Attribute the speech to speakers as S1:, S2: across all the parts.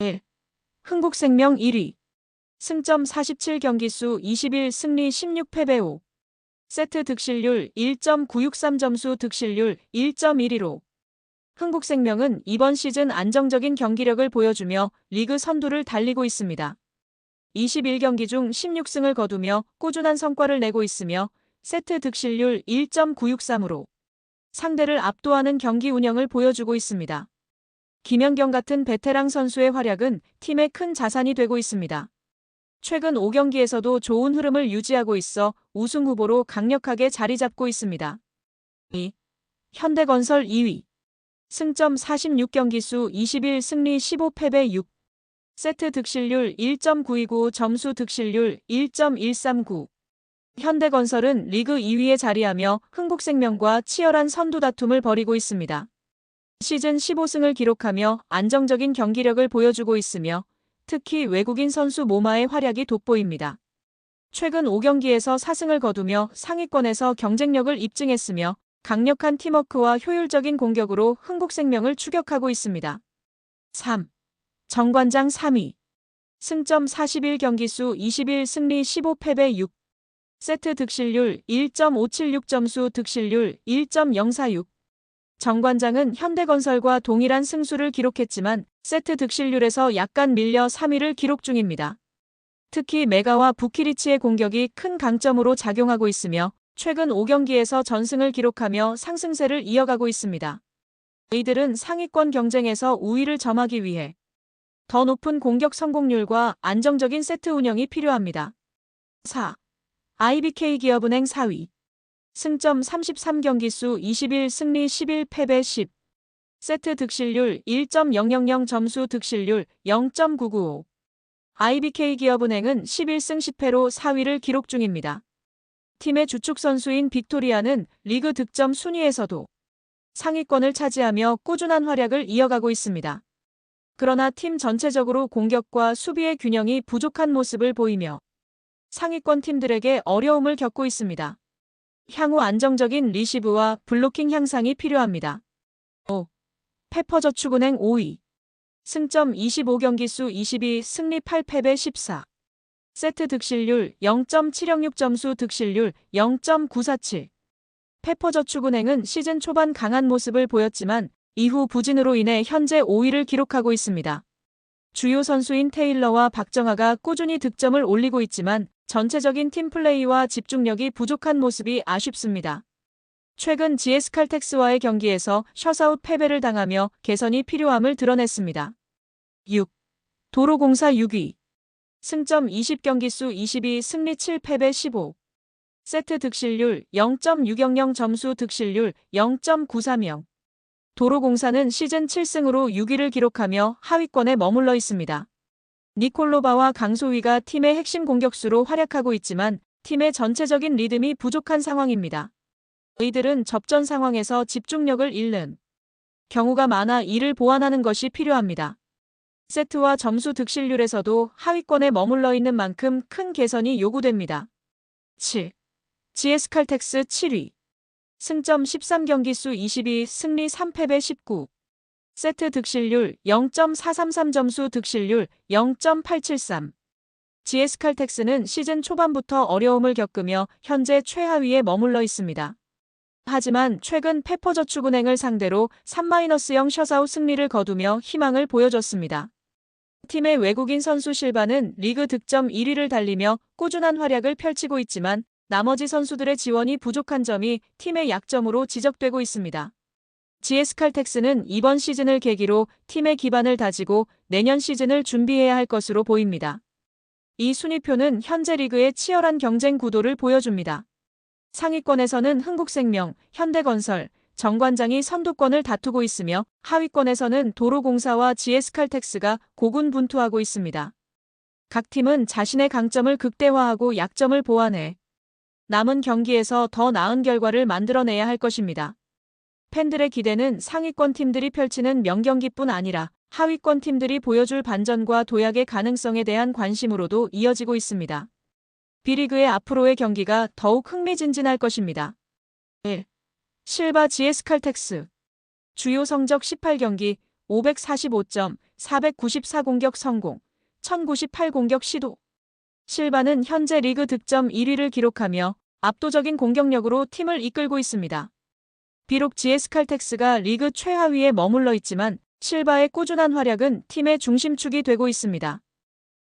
S1: 1. 흥국생명 1위. 승점 47경기수 21 승리 16패배 5. 세트 득실률 1.963점수 득실률 1.12로. 흥국생명은 이번 시즌 안정적인 경기력을 보여주며 리그 선두를 달리고 있습니다. 21경기 중 16승을 거두며 꾸준한 성과를 내고 있으며 세트 득실률 1.963으로 상대를 압도하는 경기 운영을 보여주고 있습니다. 김연경 같은 베테랑 선수의 활약은 팀의 큰 자산이 되고 있습니다. 최근 5경기에서도 좋은 흐름을 유지하고 있어 우승 후보로 강력하게 자리 잡고 있습니다. 2. 현대건설 2위. 승점 46경기 수 21 승리 15패배 6. 세트 득실률 1.929 점수 득실률 1.139. 현대건설은 리그 2위에 자리하며 흥국생명과 치열한 선두 다툼을 벌이고 있습니다. 시즌 15승을 기록하며 안정적인 경기력을 보여주고 있으며 특히 외국인 선수 모마의 활약이 돋보입니다. 최근 5경기에서 4승을 거두며 상위권에서 경쟁력을 입증했으며 강력한 팀워크와 효율적인 공격으로 흥국생명을 추격하고 있습니다. 3. 정관장 3위. 승점 41경기수 21 승리 15패배 6. 세트 득실률 1.576점수 득실률 1.046. 정관장은 현대건설과 동일한 승수를 기록했지만 세트 득실률에서 약간 밀려 3위를 기록 중입니다. 특히 메가와 부키리치의 공격이 큰 강점으로 작용하고 있으며 최근 5경기에서 전승을 기록하며 상승세를 이어가고 있습니다. 이들은 상위권 경쟁에서 우위를 점하기 위해 더 높은 공격 성공률과 안정적인 세트 운영이 필요합니다. 4. IBK 기업은행 4위. 승점 33경기 수 21 승리 11패배 10. 세트 득실률 1.000 점수 득실률 0.995. IBK 기업은행은 11승 10패로 4위를 기록 중입니다. 팀의 주축 선수인 빅토리아는 리그 득점 순위에서도 상위권을 차지하며 꾸준한 활약을 이어가고 있습니다. 그러나 팀 전체적으로 공격과 수비의 균형이 부족한 모습을 보이며 상위권 팀들에게 어려움을 겪고 있습니다. 향후 안정적인 리시브와 블로킹 향상이 필요합니다. 5. 페퍼저축은행 5위. 승점 25경기 수 22 승리 8패배 14. 세트 득실률 0.706 점수 득실률 0.947. 페퍼저축은행은 시즌 초반 강한 모습을 보였지만 이후 부진으로 인해 현재 5위를 기록하고 있습니다. 주요 선수인 테일러와 박정아가 꾸준히 득점을 올리고 있지만 전체적인 팀 플레이와 집중력이 부족한 모습이 아쉽습니다. 최근 GS 칼텍스와의 경기에서 셔사웃 패배를 당하며 개선이 필요함을 드러냈습니다. 6. 도로공사 6위. 승점 20경기 수 22 승리 7패배 15. 세트 득실률 0.600 점수 득실률 0.930. 도로공사는 시즌 7승으로 6위를 기록하며 하위권에 머물러 있습니다. 니콜로바와 강소위가 팀의 핵심 공격수로 활약하고 있지만 팀의 전체적인 리듬이 부족한 상황입니다. 이들은 접전 상황에서 집중력을 잃는 경우가 많아 이를 보완하는 것이 필요합니다. 세트와 점수 득실률에서도 하위권에 머물러 있는 만큼 큰 개선이 요구됩니다. 7. GS 칼텍스 7위. 승점 13경기 수 22 승리 3패배 19. 세트 득실률 0.433 점수 득실률 0.873. GS 칼텍스는 시즌 초반부터 어려움을 겪으며 현재 최하위에 머물러 있습니다. 하지만 최근 페퍼저축은행을 상대로 3-0 셔사웃 승리를 거두며 희망을 보여줬습니다. 팀의 외국인 선수 실바는 리그 득점 1위를 달리며 꾸준한 활약을 펼치고 있지만 나머지 선수들의 지원이 부족한 점이 팀의 약점으로 지적되고 있습니다. GS 칼텍스는 이번 시즌을 계기로 팀의 기반을 다지고 내년 시즌을 준비해야 할 것으로 보입니다. 이 순위표는 현재 리그의 치열한 경쟁 구도를 보여줍니다. 상위권에서는 흥국생명, 현대건설, 정관장이 선두권을 다투고 있으며 하위권에서는 도로공사와 GS칼텍스가 고군분투하고 있습니다. 각 팀은 자신의 강점을 극대화하고 약점을 보완해 남은 경기에서 더 나은 결과를 만들어내야 할 것입니다. 팬들의 기대는 상위권 팀들이 펼치는 명경기뿐 아니라 하위권 팀들이 보여줄 반전과 도약의 가능성에 대한 관심으로도 이어지고 있습니다. B리그의 앞으로의 경기가 더욱 흥미진진할 것입니다. 1. 실바 GS 칼텍스 주요 성적 18경기 545점, 494 공격 성공, 1098 공격 시도. 실바는 현재 리그 득점 1위를 기록하며 압도적인 공격력으로 팀을 이끌고 있습니다. 비록 GS 칼텍스가 리그 최하위에 머물러 있지만 실바의 꾸준한 활약은 팀의 중심축이 되고 있습니다.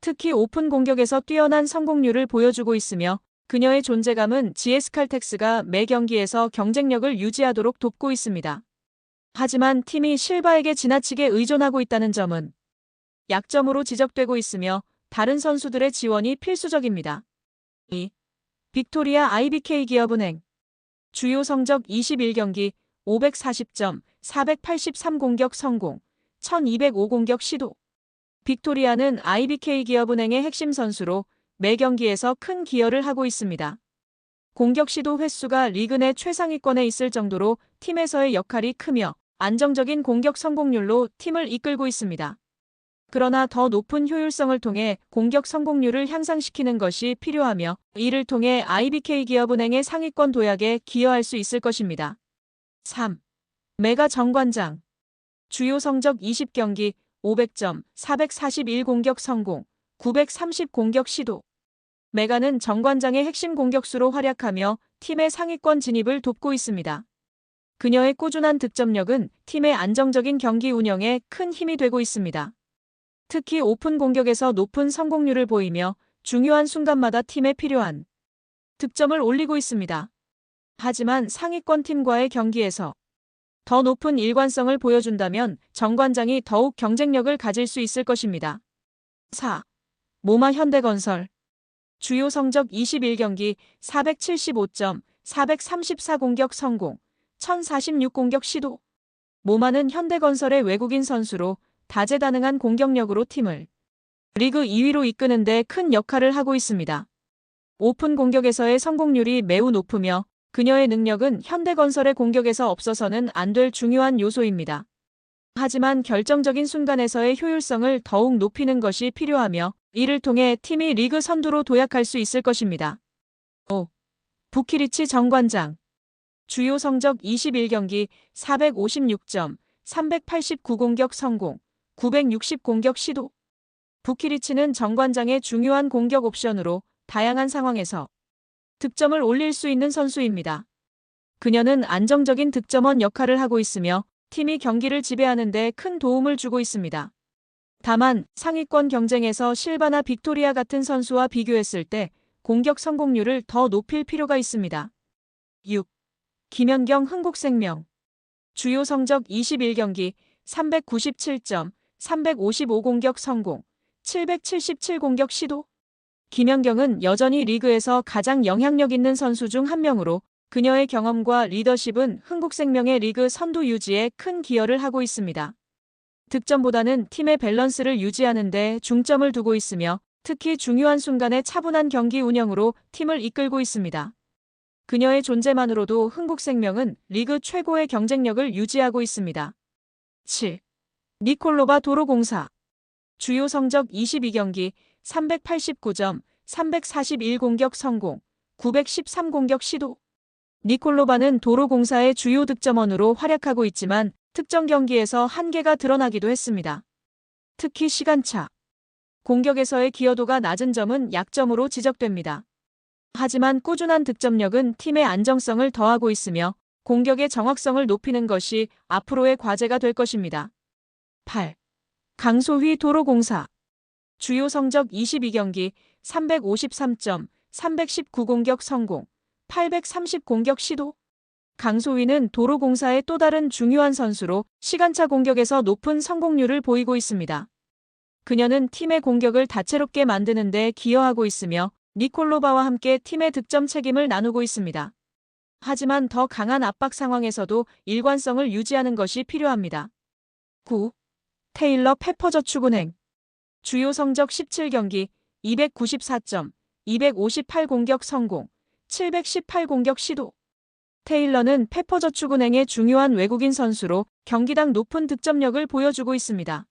S1: 특히 오픈 공격에서 뛰어난 성공률을 보여주고 있으며 그녀의 존재감은 GS 칼텍스가 매 경기에서 경쟁력을 유지하도록 돕고 있습니다. 하지만 팀이 실바에게 지나치게 의존하고 있다는 점은 약점으로 지적되고 있으며 다른 선수들의 지원이 필수적입니다. 2. 빅토리아 IBK 기업은행 주요 성적 21경기 540점, 483 공격 성공, 1205 공격 시도. 빅토리아는 IBK 기업은행의 핵심 선수로 매 경기에서 큰 기여를 하고 있습니다. 공격 시도 횟수가 리그 내 최상위권에 있을 정도로 팀에서의 역할이 크며 안정적인 공격 성공률로 팀을 이끌고 있습니다. 그러나 더 높은 효율성을 통해 공격 성공률을 향상시키는 것이 필요하며 이를 통해 IBK 기업은행의 상위권 도약에 기여할 수 있을 것입니다. 3. 메가 정관장 주요 성적 20경기 500점 441 공격 성공 930 공격 시도 메가는 정관장의 핵심 공격수로 활약하며 팀의 상위권 진입을 돕고 있습니다. 그녀의 꾸준한 득점력은 팀의 안정적인 경기 운영에 큰 힘이 되고 있습니다. 특히 오픈 공격에서 높은 성공률을 보이며 중요한 순간마다 팀에 필요한 득점을 올리고 있습니다. 하지만 상위권 팀과의 경기에서 더 높은 일관성을 보여준다면 정관장이 더욱 경쟁력을 가질 수 있을 것입니다. 4. 모마 현대건설 주요 성적 21경기 475점, 434 공격 성공, 1046 공격 시도. 모마는 현대건설의 외국인 선수로 다재다능한 공격력으로 팀을 리그 2위로 이끄는데 큰 역할을 하고 있습니다. 오픈 공격에서의 성공률이 매우 높으며 그녀의 능력은 현대건설의 공격에서 없어서는 안 될 중요한 요소입니다. 하지만 결정적인 순간에서의 효율성을 더욱 높이는 것이 필요하며 이를 통해 팀이 리그 선두로 도약할 수 있을 것입니다. 5. 부키리치 정관장 주요 성적 21경기 456점, 389 공격 성공, 960 공격 시도. 부키리치는 정관장의 중요한 공격 옵션으로 다양한 상황에서 득점을 올릴 수 있는 선수입니다. 그녀는 안정적인 득점원 역할을 하고 있으며 팀이 경기를 지배하는 데 큰 도움을 주고 있습니다. 다만 상위권 경쟁에서 실바나 빅토리아 같은 선수와 비교했을 때 공격 성공률을 더 높일 필요가 있습니다. 6. 김연경 흥국생명 주요 성적 21경기 397점, 355 공격 성공, 777 공격 시도. 김연경은 여전히 리그에서 가장 영향력 있는 선수 중 한 명으로 그녀의 경험과 리더십은 흥국생명의 리그 선두 유지에 큰 기여를 하고 있습니다. 득점보다는 팀의 밸런스를 유지하는 데 중점을 두고 있으며 특히 중요한 순간에 차분한 경기 운영으로 팀을 이끌고 있습니다. 그녀의 존재만으로도 흥국생명은 리그 최고의 경쟁력을 유지하고 있습니다. 7. 니콜로바 도로공사 주요 성적 22경기 389점 341 공격 성공 913 공격 시도 니콜로바는 도로공사의 주요 득점원으로 활약하고 있지만 특정 경기에서 한계가 드러나기도 했습니다. 특히 시간차 공격에서의 기여도가 낮은 점은 약점으로 지적됩니다. 하지만 꾸준한 득점력은 팀의 안정성을 더하고 있으며 공격의 정확성을 높이는 것이 앞으로의 과제가 될 것입니다. 8. 강소휘 도로공사 주요 성적 22경기 353점 319 공격 성공 830 공격 시도 강소휘는 도로공사의 또 다른 중요한 선수로 시간차 공격에서 높은 성공률을 보이고 있습니다. 그녀는 팀의 공격을 다채롭게 만드는 데 기여하고 있으며 니콜로바와 함께 팀의 득점 책임을 나누고 있습니다. 하지만 더 강한 압박 상황에서도 일관성을 유지하는 것이 필요합니다. 9. 테일러 페퍼저축은행 주요 성적 17경기 294점 258 공격 성공 718 공격 시도 테일러는 페퍼저축은행의 중요한 외국인 선수로 경기당 높은 득점력을 보여주고 있습니다.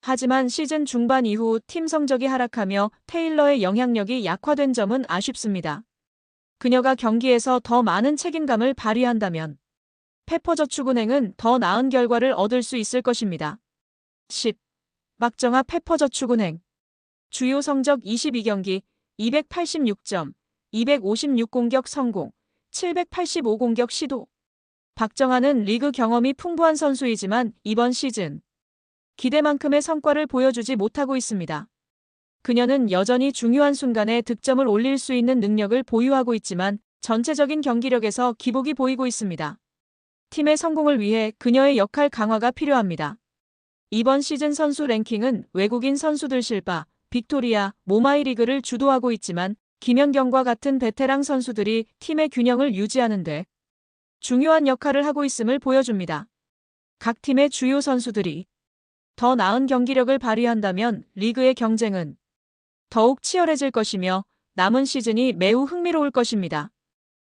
S1: 하지만 시즌 중반 이후 팀 성적이 하락하며 테일러의 영향력이 약화된 점은 아쉽습니다. 그녀가 경기에서 더 많은 책임감을 발휘한다면 페퍼저축은행은 더 나은 결과를 얻을 수 있을 것입니다. 10. 막정아 페퍼저축은행. 주요 성적 22경기, 286점, 256 공격 성공, 785 공격 시도. 박정아는 리그 경험이 풍부한 선수이지만 이번 시즌 기대만큼의 성과를 보여주지 못하고 있습니다. 그녀는 여전히 중요한 순간에 득점을 올릴 수 있는 능력을 보유하고 있지만 전체적인 경기력에서 기복이 보이고 있습니다. 팀의 성공을 위해 그녀의 역할 강화가 필요합니다. 이번 시즌 선수 랭킹은 외국인 선수들 실바, 빅토리아, 모마이 리그를 주도하고 있지만 김연경과 같은 베테랑 선수들이 팀의 균형을 유지하는데 중요한 역할을 하고 있음을 보여줍니다. 각 팀의 주요 선수들이 더 나은 경기력을 발휘한다면 리그의 경쟁은 더욱 치열해질 것이며 남은 시즌이 매우 흥미로울 것입니다.